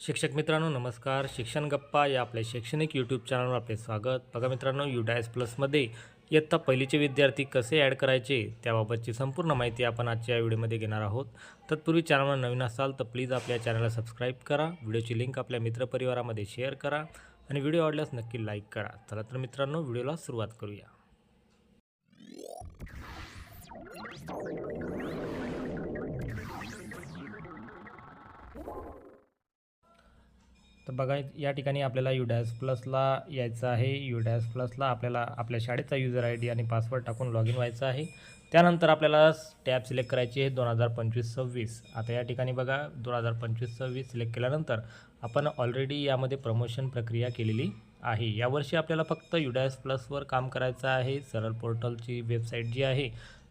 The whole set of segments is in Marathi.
शिक्षक मित्रांनो नमस्कार. शिक्षण गप्पा या आपल्या शैक्षणिक यूट्यूब चॅनलवर आपले स्वागत. बघा मित्रांनो युडायस प्लसमध्ये इयत्ता पहिलीचे विद्यार्थी कसे ॲड करायचे त्याबाबतची संपूर्ण माहिती आपण आजच्या या व्हिडिओमध्ये घेणार आहोत. तत्पूर्वी चॅनलवर नवीन असाल तर प्लीज आपल्या चॅनलला सबस्क्राईब करा. व्हिडिओची लिंक आपल्या मित्रपरिवारामध्ये शेअर करा आणि व्हिडिओ आवडल्यास नक्की लाईक करा. चला तर मित्रांनो व्हिडिओला सुरुवात करूया. तर बघा या ठिकाणी आपल्याला युडॅस प्लसला यायचं आहे. युडॅस प्लसला आपल्याला आपल्या शाळेचा युजर आय डी आणि पासवर्ड टाकून लॉग इन व्हायचं आहे. त्यानंतर आपल्याला टॅब सिलेक्ट करायची आहे दोन हजार पंचवीस सव्वीस. आता या ठिकाणी बघा दोन हजार पंचवीस सव्वीस सिलेक्ट केल्यानंतर आपण ऑलरेडी यामध्ये प्रमोशन प्रक्रिया केलेली आहे. यावर्षी आपल्याला फक्त युडॅस प्लसवर काम करायचं आहे. सरळ पोर्टलची वेबसाईट जी आहे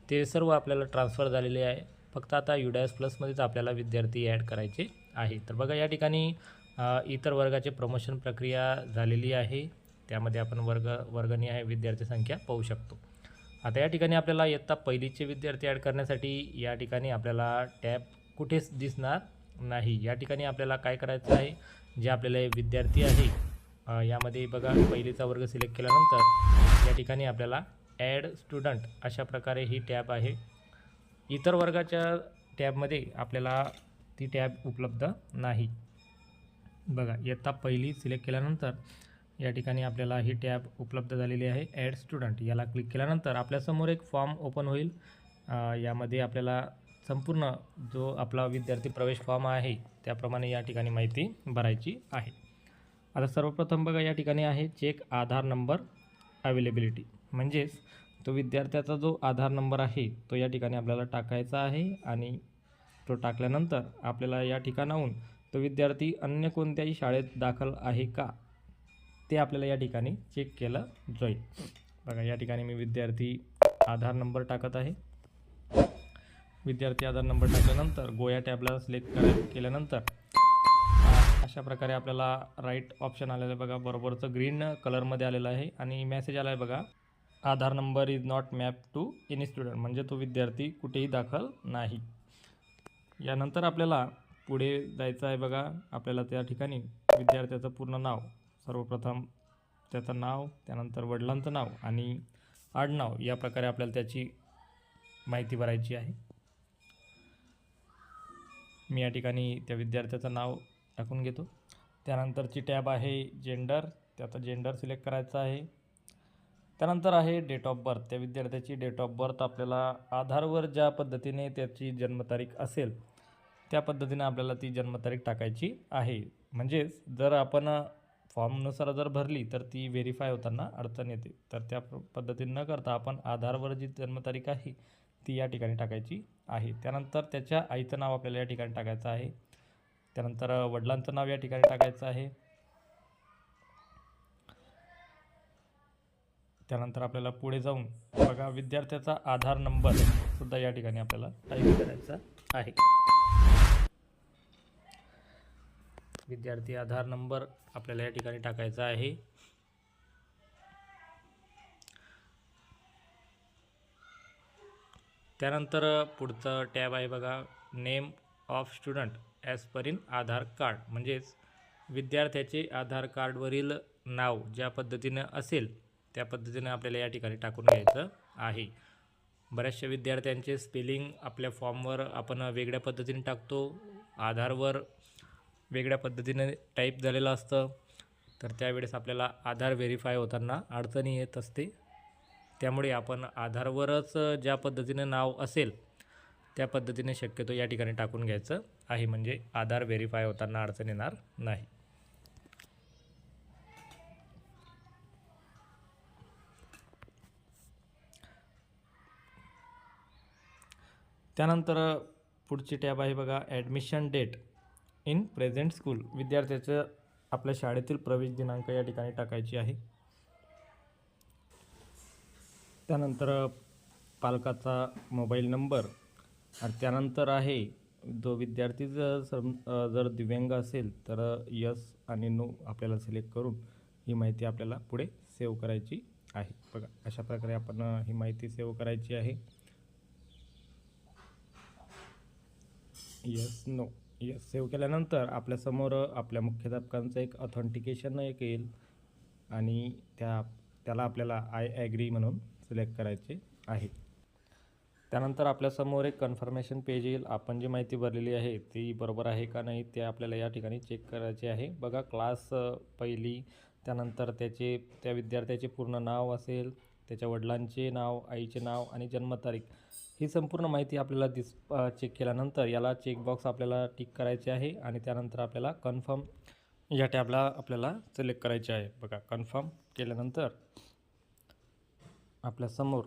ते सर्व आपल्याला ट्रान्सफर झालेले आहे. फक्त आता युडॅस प्लसमध्येच आपल्याला विद्यार्थी ॲड करायचे आहे. तर बघा या ठिकाणी इतर वर्गाचे प्रमोशन प्रक्रिया झालेली आहे. त्यामध्ये आपण वर्ग वर्गणी आहे विद्यार्थी संख्या पाहू शकतो. आता या ठिकाणी आपल्याला इयत्ता पहिलीचे विद्यार्थी ॲड करण्यासाठी या ठिकाणी आपल्याला टॅब कुठेच दिसणार नाही. या ठिकाणी आपल्याला काय करायचं आहे? जे आपल्याला विद्यार्थी आहे यामध्ये बघा पहिलीचा वर्ग सिलेक्ट केल्यानंतर या ठिकाणी आपल्याला ॲड स्टुडंट अशा प्रकारे ही टॅब आहे. इतर वर्गाच्या टॅबमध्ये आपल्याला ती टॅब उपलब्ध नाही. बघा इयत्ता पहिली सिलेक्ट केल्यानंतर या ठिकाणी आपल्याला ही टॅब उपलब्ध झालेली आहे. ॲड स्टुडंट याला क्लिक केल्यानंतर आपल्यासमोर एक फॉर्म ओपन होईल. यामध्ये आपल्याला संपूर्ण जो आपला विद्यार्थी प्रवेश फॉर्म आहे त्याप्रमाणे या ठिकाणी माहिती भरायची आहे. आता सर्वप्रथम बघा या ठिकाणी आहे चेक आधार नंबर अवेलेबिलिटी म्हणजेच तो विद्यार्थ्याचा जो आधार नंबर आहे तो या ठिकाणी आपल्याला टाकायचा आहे आणि तो टाकल्यानंतर आपल्याला या ठिकाणाहून तो विद्यार्थी अन्य कोणत्याही शाळेत दाखल आहे का? ते आपल्याला या ठिकाणी चेक केलं जाईल. बघा या ठिकाणी मी विद्यार्थी आधार नंबर टाकत आहे. विद्यार्थी आधार नंबर टाकल्यानंतर गोया टॅबला सिलेक्ट करा केल्यानंतर अशा प्रकारे आपल्याला राईट ऑप्शन आलेलं आहे बघा. बरोबरचं ग्रीन कलरमध्ये आलेलं आहे. आणि मेसेज आला आहे बघा Aadhaar number is not map to any student म्हणजे तो विद्यार्थी कुठेही दाखल नाही. यानंतर आपल्याला पुढे जायचं आहे बघा. आपल्याला त्या ठिकाणी विद्यार्थ्याचं पूर्ण नाव सर्वप्रथम त्याचं नाव त्यानंतर वडिलांचं नाव आणि आडनाव या प्रकारे आपल्याला त्याची माहिती भरायची आहे. मी या ठिकाणी त्या विद्यार्थ्याचं नाव टाकून घेतो. त्यानंतरची टॅब आहे जेंडर. त्याचं जेंडर सिलेक्ट करायचं आहे. त्यानंतर आहे डेट ऑफ बर्थ. त्या विद्यार्थ्याची डेट ऑफ बर्थ आपल्याला आधारवर ज्या पद्धतीने त्याची जन्मतारीख असेल त्या पद्धतीने आपल्याला ती जन्मतारीख टाकायची आहे. म्हणजेच जर आपण फॉर्मनुसार जर भरली तर ती व्हेरीफाय होताना अडचण येते. तर त्या पद्धतीनं न करता आपण आधारवर जी जन्मतारीख आहे ती या ठिकाणी टाकायची आहे. त्यानंतर त्याच्या आईचं नाव आपल्याला या ठिकाणी टाकायचं आहे. त्यानंतर वडिलांचं नाव या ठिकाणी टाकायचं आहे. त्यानंतर आपल्याला पुढे जाऊन बघा विद्यार्थ्याचा आधार नंबर सुद्धा या ठिकाणी आपल्याला टाईप करायचा आहे. विद्यार्थी आधार नंबर आपल्याला या ठिकाणी टाकायचा आहे. त्यानंतर पुढचं टॅब आहे बघा name of student as per in Aadhaar card. म्हणजेच विद्यार्थ्याचे आधार कार्डवरील नाव ज्या पद्धतीनं असेल त्या पद्धतीनं आपल्याला या ठिकाणी टाकून घ्यायचं आहे. बऱ्याचशा विद्यार्थ्यांचे स्पेलिंग आपल्या फॉर्मवर आपण वेगळ्या पद्धतीने टाकतो. आधारवर वेगळ्या पद्धतीने टाईप झालेलं असतं. तर त्यावेळेस आपल्याला आधार व्हेरीफाय होताना अडचणी येत असते. त्यामुळे आपण आधारवरच ज्या पद्धतीनं नाव असेल त्या पद्धतीने शक्यतो या ठिकाणी टाकून घ्यायचं आहे. म्हणजे आधार व्हेरीफाय होताना अडचण येणार नाही. त्यानंतर पुढची टॅब आहे बघा admission date in present school विद्यार्थ्याचं आपल्या शाळेतील प्रवेश दिनांक या ठिकाणी टाकायची आहे. त्यानंतर पालकाचा मोबाईल नंबर आणि त्यानंतर आहे जो विद्यार्थी जर सम जर दिव्यांग असेल तर यस आणि नो आपल्याला सिलेक्ट करून ही माहिती आपल्याला पुढे सेव्ह करायची आहे. बघा अशा प्रकारे आपण ही माहिती सेव्ह करायची आहे. Yes no. येस सेव्ह केल्यानंतर आपल्यासमोर आपल्या मुख्याध्यापकांचं एक ऑथेंटिकेशन एक येईल. आणि त्या त्याला आपल्याला आय ॲग्री म्हणून सिलेक्ट करायचे आहे. त्यानंतर आपल्यासमोर एक कन्फर्मेशन पेज येईल. आपण जी माहिती भरलेली आहे ती बरोबर आहे का नाही ते आपल्याला या ठिकाणी चेक करायचे आहे. बघा क्लास पहिली त्यानंतर त्याचे त्या विद्यार्थ्याचे पूर्ण नाव असेल त्याच्या वडिलांचे नाव आईचे नाव आणि जन्मतारीख. ही संपूर्ण माहिती आपल्याला दिस चेक केल्यानंतर याला चेकबॉक्स आपल्याला टिक करायचे आहे आणि त्यानंतर आपल्याला कन्फर्म या टॅबला आपल्याला सिलेक्ट करायचे आहे. बघा कन्फर्म केल्यानंतर आपल्यासमोर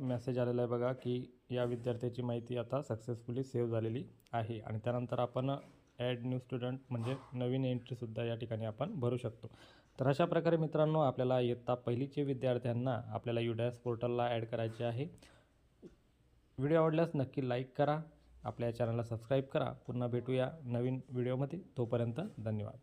मेसेज आलेला आहे बघा की या विद्यार्थ्याची माहिती आता सक्सेसफुली सेव्ह झालेली आहे आणि त्यानंतर आपण ॲड न्यू स्टुडंट म्हणजे नवीन एंट्रीसुद्धा या ठिकाणी आपण भरू शकतो. तर अशा प्रकारे मित्रांनो आपल्याला इयत्ता पहिलीचे विद्यार्थ्यांना आपल्याला युडॅस पोर्टलला ॲड करायचे आहे. व्हिडिओ आवडल्यास नक्की लाईक करा आपल्या चॅनलला सबस्क्राईब करा. पुन्हा भेटूया नवीन व्हिडिओमध्ये. तोपर्यंत धन्यवाद.